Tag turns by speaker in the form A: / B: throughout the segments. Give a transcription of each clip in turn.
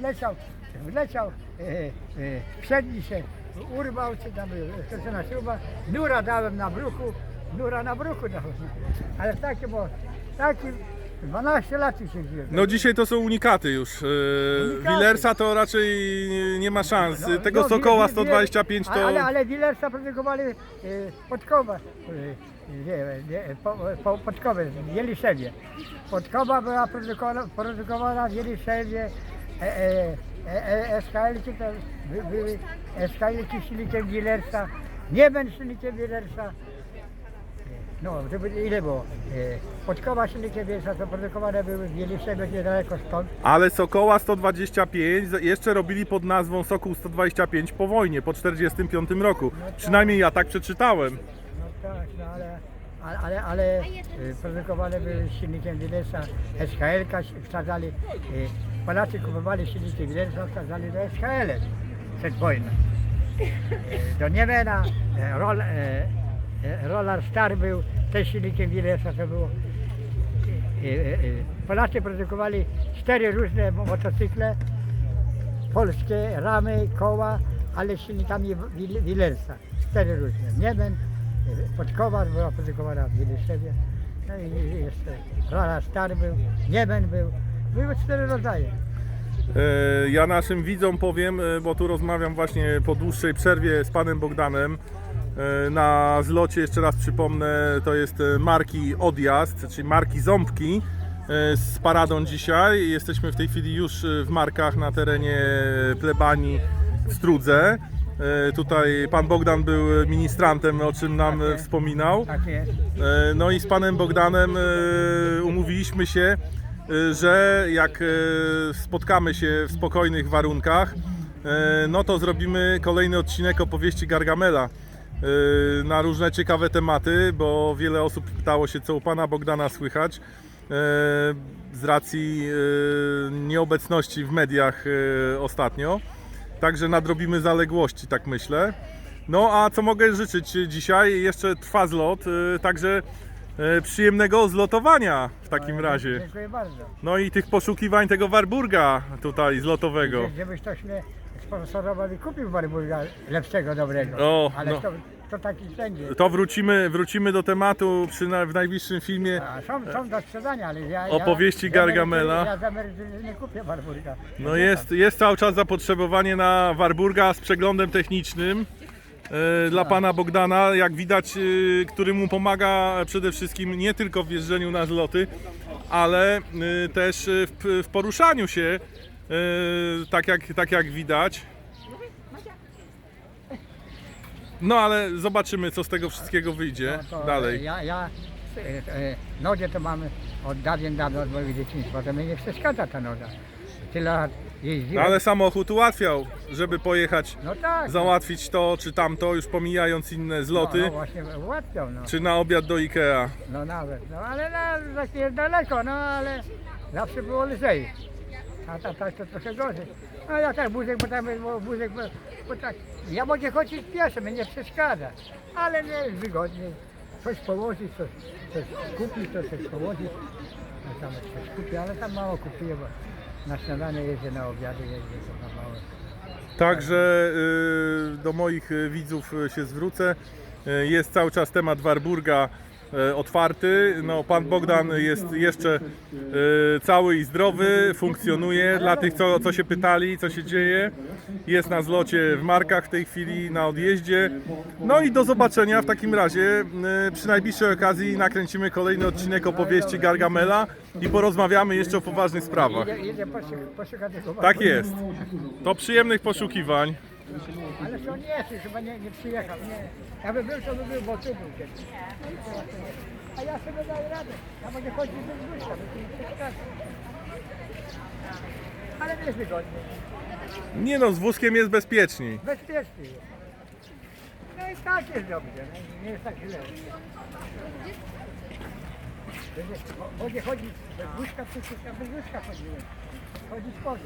A: wleciał, wleciał, e, e, przedni się urwał, czy tam na śruba, nura dałem na bruchu, nura na bruchu dałem. Ale takie, bo taki 12 lat już się wziąłem.
B: No dzisiaj to są unikaty już. Yy,
A: Unikaty.
B: Willersa to raczej nie ma szans.
A: No,
B: Tego
A: no,
B: Sokoła
A: wi- wi-
B: 125 to...
A: Ale, ale Willersa produkowali e, podkowa, e, nie, nie, po, po, podkowy w Jeliszewie. Podkowa była produkowana, produkowana w Jeliszewie. E, e, e, e, SKL-ki silnikiem Willersa, Nieben silnikiem Willersa. No, to by, ile było? E, podkowa silnikiem Willersa to produkowane były w Jeliszewie niedaleko stąd.
B: Ale Sokoła 125 z- jeszcze robili pod nazwą Sokół 125 po wojnie, po 45 roku. Przynajmniej ja tak przeczytałem.
A: No tak, no ale, ale, ale, ale y, produkowane były silnikiem Wilesa, SKL wsadzali, y, Polacy kupowali silniki Wilesa, wsadzali do SKL przed wojną. Do Niemena, y, roll, y, y, Roller Star był też silnikiem Wilesa, to było. Polacy produkowali cztery różne mo- motocykle, polskie ramy, koła, ale silnikami Wil- Willersa. Cztery różne. Niemen, Podkowar była produkowana w Wiliszewie. No i jeszcze Rala Star był, Niemen był. Były cztery rodzaje.
B: E, Ja naszym widzom powiem, e, bo tu rozmawiam właśnie po dłuższej przerwie z panem Bogdanem. E, Na zlocie, jeszcze raz przypomnę, to jest marki Odjazd, czyli marki Ząbki z paradą dzisiaj. Jesteśmy w tej chwili już w markach na terenie plebanii w Strudze. Tutaj pan Bogdan był ministrantem, o czym nam e, wspominał.
A: Tak jest.
B: No i z panem Bogdanem umówiliśmy się, że jak e, spotkamy się w spokojnych warunkach, e, no to zrobimy kolejny odcinek opowieści Gargamela na różne ciekawe tematy, bo wiele osób pytało się, co u pana Bogdana słychać z racji nieobecności w mediach ostatnio. Także nadrobimy zaległości, tak myślę. No a co mogę życzyć dzisiaj? Jeszcze trwa zlot, y, także y, przyjemnego zlotowania w takim razie.
A: Dziękuję bardzo.
B: No i tych poszukiwań tego Warburga tutaj zlotowego.
A: Gdybyś ktoś mnie sponsorował i kupił Warburga lepszego, dobrego.
B: O,
A: Ale
B: no.
A: to, to taki będzie.
B: To wrócimy, wrócimy do tematu przy na, w najbliższym filmie.
A: A, są, są do sprzedania, ale ja,
B: Opowieści
A: ja,
B: Gargamela.
A: Ja z emerytury nie kupię Warburga.
B: No jest, jest cały czas zapotrzebowanie na Warburga z przeglądem technicznym e, dla pana Bogdana, jak widać, e, który mu pomaga przede wszystkim nie tylko w jeżdżeniu na zloty, ale e, też e, w, w poruszaniu się, e, tak jak, tak jak widać. No ale zobaczymy, co z tego wszystkiego wyjdzie
A: No to
B: dalej.
A: Ja, ja e, e, nodzie to mamy od dawien dawno od mojego dzieciństwa, to mnie nie przeszkadza ta noga. Tyle lat jeździłem.
B: No, ale samochód ułatwiał, żeby pojechać,
A: no tak.
B: załatwić to czy tamto, już pomijając inne
A: no,
B: zloty.
A: no właśnie ułatwiał, no.
B: Czy na obiad do Ikea?
A: No nawet, no ale no, jest daleko, no ale zawsze było lżej. A ta, tak to trochę gorzej. No ja tak wózek, bo tam bo wózek, bo, bo tak, ja mogę chodzić pieszo, mnie nie przeszkadza, ale nie jest wygodniej. Coś położyć, coś, coś kupić, to coś położyć. No tam coś kupię, ale tam mało kupuję, bo na śniadanie jeżdżę, na obiady jeżdżę, to mało.
B: Także y, do moich widzów się zwrócę. Y, Jest cały czas temat Warburga otwarty. No, pan Bogdan jest jeszcze y, cały i zdrowy, funkcjonuje. Dla tych, co, co się pytali, co się dzieje, jest na zlocie w markach w tej chwili, na odjeździe. No i do zobaczenia w takim razie. y, Przy najbliższej okazji nakręcimy kolejny odcinek opowieści Gargamela i porozmawiamy jeszcze o poważnych sprawach. Tak jest. To przyjemnych poszukiwań.
A: Ale to nie jest, chyba nie, nie przyjechał, nie. Ja by był, to by był, bo tu był kiedyś. A ja sobie daję radę. Ja mogę chodzić bez przeszkadza. Ale nie jest wygodnie.
B: Nie no, z wózkiem jest bezpieczniej.
A: Bezpiecznie jest. No i tak jest dobrze, no, nie jest tak źle. Będzie- Mogę chodzić bez wózka, przecież ja bez wózka chodziłem. Chodzić mogę.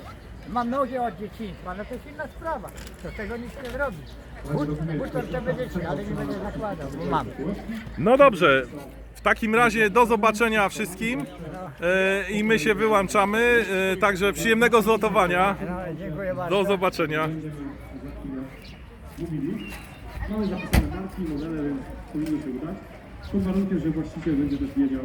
A: Mam nogę od dzieciństwa, no to jest inna sprawa. To tego nic nie zrobi. But, butor to będzie ci, ale nie będę zakładał, bo mam.
B: No dobrze, takim razie do zobaczenia wszystkim e, i my się wyłączamy. E, także przyjemnego zlotowania.
A: No, dziękuję bardzo.
B: Do zobaczenia.
C: mówili. Mamy zapisane marki, modele, więc powinno się udać. Pod warunkiem, że właściciel będzie też wiedział,